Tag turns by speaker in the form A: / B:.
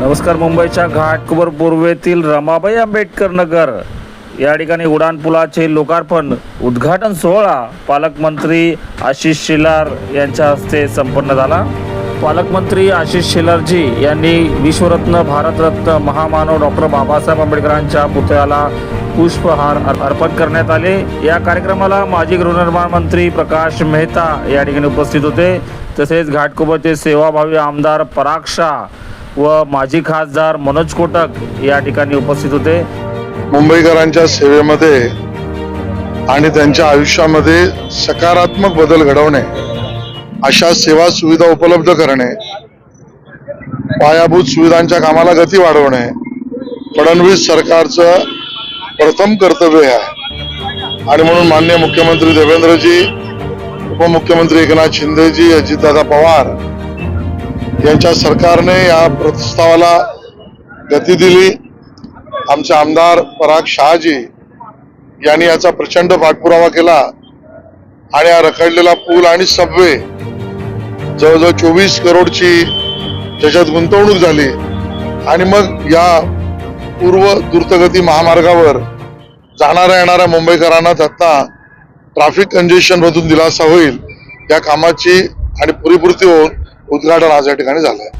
A: नमस्कार मुंबईच्या घाटकोबर पूर्वेतील रमाबाई आंबेडकर नगर. या ठिकाणी उडानपुलाचे लोकार्पण उद्घाटन सोहळा पालकमंत्री आशिष शेलार यांच्या हस्ते संपन्न झाला. पालकमंत्री आशिष शेलारजी यांनी विश्वरत्न भारतरत्न महामानव डॉक्टर बाबासाहेब आंबेडकरांच्या पुतळ्याला पुष्पहार अर्पण करण्यात आले. या कार्यक्रमाला माजी गृहनिर्माण मंत्री प्रकाश मेहता या ठिकाणी उपस्थित होते. तसेच घाटकोबरचे सेवाभावी आमदार पराग शाह व माजी खासदार मनोज कोटक या ठिकाणी उपस्थित होते.
B: मुंबईकरांच्या सेवेमध्ये आणि त्यांच्या आयुष्यामध्ये सकारात्मक बदल घडवणे अशा सेवा सुविधा उपलब्ध करणे पायाभूत सुविधांच्या कामाला गती वाढवणे फडणवीस सरकारचं प्रथम कर्तव्य आहे. आणि म्हणून मान्य मुख्यमंत्री देवेंद्रजी उपमुख्यमंत्री एकनाथ शिंदेजी अजितदादा पवार यांच्या सरकारने या प्रस्तावाला गती दिली. आमचे आमदार पराग शहाजी यांनी याचा प्रचंड पाठपुरावा केला आणि हा रखडलेला पूल आणि सबवे जवळजवळ चोवीस करोडची त्याच्यात गुंतवणूक झाली. आणि मग या पूर्व द्रुतगती महामार्गावर जाणाऱ्या येणाऱ्या मुंबईकरांना आता ट्रॅफिक कंजेशन मधून दिलासा होईल. या कामाची आणि परिपूर्ती होऊन उद्घाटन आज या ठिकाणी झालंय.